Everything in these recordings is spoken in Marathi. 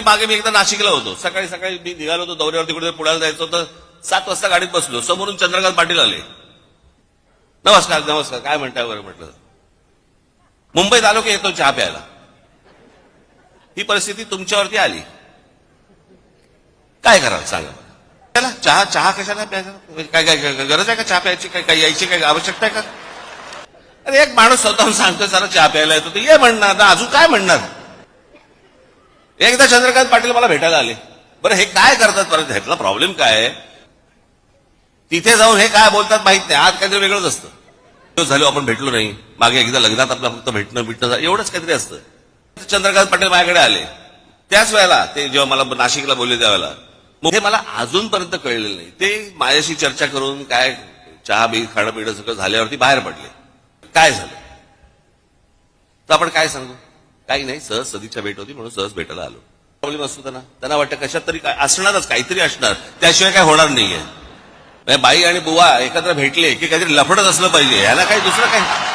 तरी मागे मी एकदा नाशिकला होतो. सकाळी सकाळी मी निघालो होतो दौऱ्यावरती कुठे पुण्याला जायचं होतं सात वाजता गाडीत बसलो. समोरून चंद्रकांत पाटील आले. नमस्कार नमस्कार. काय म्हणताय बरं म्हटलं? मुंबईत आलो की येतो चहा प्यायला. ही परिस्थिती तुमच्यावरती आली. काय कराल सांगा त्याला चहा चहा कशाला प्यायचा? काय काय गरज आहे का चहा प्यायची? काय काय यायची काय आवश्यकता आहे का? अरे एक माणूस स्वतःहून सांगतोय जरा चहा प्यायला येतो. ये म्हणणार अजून काय म्हणणार? एकदा चंद्रकांत पाटील मला भेटायला आले. बरं हे काय करतात परत? ह्यातला प्रॉब्लेम काय आहे? तिथे जाऊन हे काय बोलतात माहीत नाही. आज काहीतरी वेगळंच असतं. तो झालो आपण भेटलो नाही. मागे एकदा लग्नात आपलं फक्त भेटणं भेटणं एवढंच काहीतरी असतं. चंद्रकांत पाटील माझ्याकडे आले. त्याच वेळेला ते जेव्हा मला नाशिकला बोलले त्यावेळेला मग हे मला अजूनपर्यंत कळलेलं नाही. ते माझ्याशी चर्चा करून काय चहा बी खाणं पिणं सगळं झाल्यावरती बाहेर पडले. काय झालं? तर आपण काय सांगू? काही नाही सहज सदीच्या भेट होती म्हणून सहज भेटायला आलो. प्रॉब्लेम असतो त्यांना. त्यांना वाटतं कशात तरी काय असणारच काहीतरी असणार. त्याशिवाय काय होणार नाहीये. म्हणजे बाई आणि बुवा एकत्र भेटले की काहीतरी लफडत असलं पाहिजे. याला काही दुसरं काही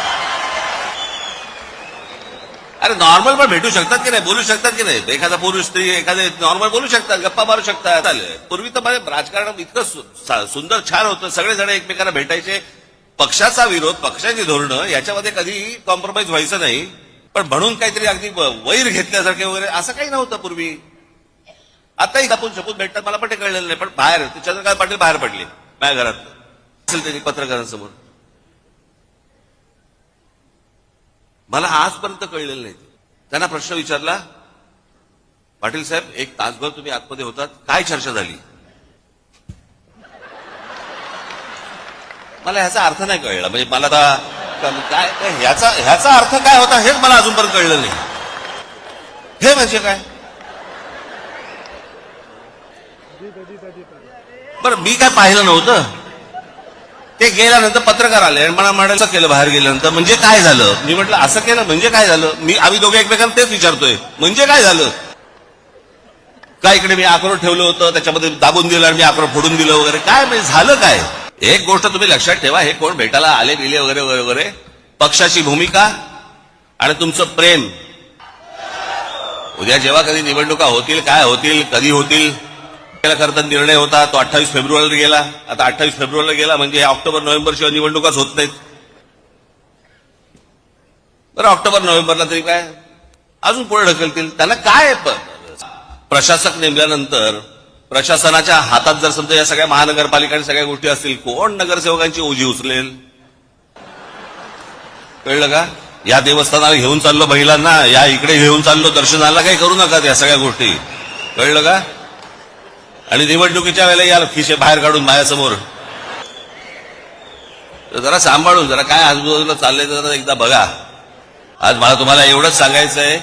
अरे नॉर्मल पण भेटू शकतात की नाही? बोलू शकतात की नाही? एखादा पुरुष स्त्री एखादे नॉर्मल बोलू शकतात गप्पा मारू शकतात. आले पूर्वी तर माझे राजकारण इतकं सुंदर छान होतं. सगळेजण एकमेकांना भेटायचे. पक्षाचा विरोध पक्षाची धोरणं याच्यामध्ये कधी कॉम्प्रोमाइज व्हायचं नाही. पण म्हणून काहीतरी अगदी वैर घेतल्यासारखे वगैरे असं काही नव्हतं पूर्वी. आताही आपण छपून भेटतात मला पण ते कळलेलं नाही पण बाहेर चंद्रकांत पाटील बाहेर पडले माझ्या घरात असेल त्यांनी पत्रकारांसमोर. मला आजपर्यंत कळलेलं नाही त्यांना प्रश्न विचारला पाटील साहेब एक तासभर तुम्ही आतमध्ये होतात काय चर्चा झाली? मला ह्याचा अर्थ नाही कळला म्हणजे मला आता काय? ह्याचा ह्याचा अर्थ काय होता हेच मला अजूनपर्यंत कळलं नाही. हे म्हणजे काय? बरं मी काय पाहिलं नव्हतं. ते गेल्यानंतर पत्रकार आले आणि मला म्हणाले केलं बाहेर गेल्यानंतर. म्हणजे काय झालं? मी म्हटलं असं केलं म्हणजे काय झालं? मी आम्ही दोघे एकमेकांना तेच विचारतोय. म्हणजे काय झालं? काय इकडे मी आक्रोश ठेवलं होतं त्याच्यामध्ये दाबून दिलं आणि मी आक्रोश फोडून दिलं वगैरे. काय म्हणजे झालं काय? एक गोष्ट तुम्ही लक्षात ठेवा हे कोण भेटायला आले बिले वगैरे वगैरे वगैरे? पक्षाची भूमिका आणि तुमचं प्रेम. उद्या जेव्हा कधी निवडणुका होतील काय होतील कधी होतील त्याला तर निर्णय होता तो अठ्ठावीस फेब्रुवारीला गेला. आता अठ्ठावीस फेब्रुवारीला गेला म्हणजे ऑक्टोबर नोव्हेंबर शिवाय निवडणुकाच होत नाहीत. बरं ऑक्टोबर नोव्हेंबरला तरी काय? अजून पुढे ढकलतील. त्यांना काय प्रशासक नेमल्यानंतर प्रशासनाच्या हातात जर समजा या सगळ्या महानगरपालिका आणि सगळ्या गोष्टी असतील कोण नगरसेवकांची ओझी उचलेल? कळलं का? या देवस्थानाला घेऊन चाललो महिलांना या इकडे घेऊन चाललो दर्शनाला काही करू नका या सगळ्या गोष्टी. कळलं का? आणि निवडणुकीच्या वेळेला याला खिशे बाहेर काढून माझ्यासमोर. तर जरा सांभाळून जरा काय आजूबाजूला चाललंय जरा एकदा बघा. आज मला तुम्हाला एवढंच सांगायचं आहे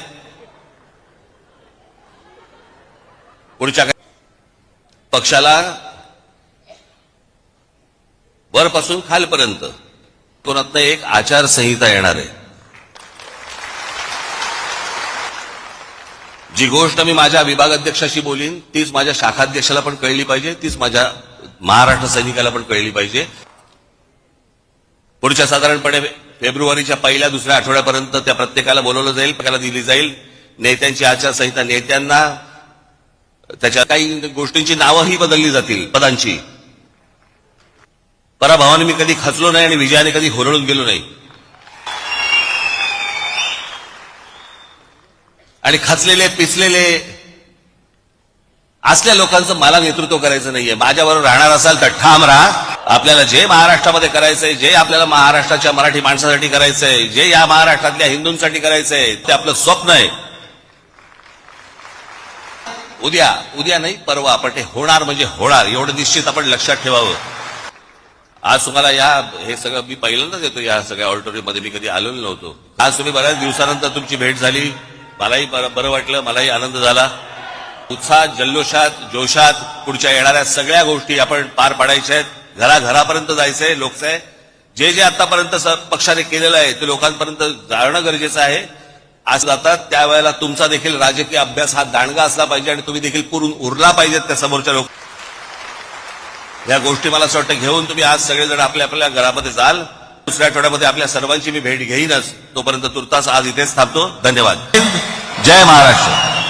पुढच्या काही पक्षाला वरपासून खालपर्यंत. कोणातनं एक आचारसंहिता येणार आहे. जी गोष्ट मी माझ्या विभागाध्यक्षाशी बोलीन तीच माझ्या शाखाध्यक्षाला पण कळली पाहिजे तीच माझ्या महाराष्ट्र सैनिकाला पण कळली पाहिजे. पुढच्या साधारणपणे फेब्रुवारीच्या पहिल्या दुसऱ्या आठवड्यापर्यंत त्या प्रत्येकाला बोलवलं जाईल प्रत्येकाला दिली जाईल. नेत्यांची आचारसंहिता नेत्यांना त्याच्या काही गोष्टींची नावंही बदलली जातील पदांची. पराभवाने मी कधी खचलो नाही आणि विजयाने कधी होरळून गेलो नाही. आणि खचलेले पिसलेले असल्या लोकांचं मला नेतृत्व करायचं नाहीये. माझ्याबरोबर राहणार असाल तर ठाम राहा. आपल्याला जे महाराष्ट्रामध्ये करायचंय जे आपल्याला महाराष्ट्राच्या मराठी माणसासाठी करायचंय जे या महाराष्ट्रातल्या हिंदूंसाठी करायचंय ते आपलं स्वप्न आहे. उद्या उद्या नाही परवा आपण ते होणार म्हणजे होणार. एवढं निश्चित आपण लक्षात ठेवावं. आज तुम्हाला या हे सगळं मी पहिल्यांदाच येतो या सगळ्या ऑडिटोरियममध्ये मी कधी आलेलो नव्हतो. आज तुम्ही बऱ्याच दिवसानंतर तुमची भेट झाली. मलाही बरं बरं वाटलं मलाही आनंद झाला. उत्साहात जल्लोषात जोशात पुढच्या येणाऱ्या सगळ्या गोष्टी आपण पार पाडायच्या आहेत. घराघरापर्यंत जायचंय लोकशाही. जे जे आतापर्यंत पक्षाने केलेलं आहे ते लोकांपर्यंत जाणं गरजेचं आहे. आज जातात त्यावेळेला तुमचा देखील राजकीय अभ्यास हा दांडगा असला पाहिजे आणि तुम्ही देखील पुरून उरला पाहिजेत त्या समोरच्या लोक या गोष्टी मला असं वाटतं घेऊन तुम्ही आज सगळेजण आपल्या आपल्या घरामध्ये जाल. दुसऱ्या आठवड्यामध्ये आपल्या सर्वांची मी भेट घेईनच. तोपर्यंत तुर्तास आज इथेच थांबतो. धन्यवाद. जय महाराष्ट्र.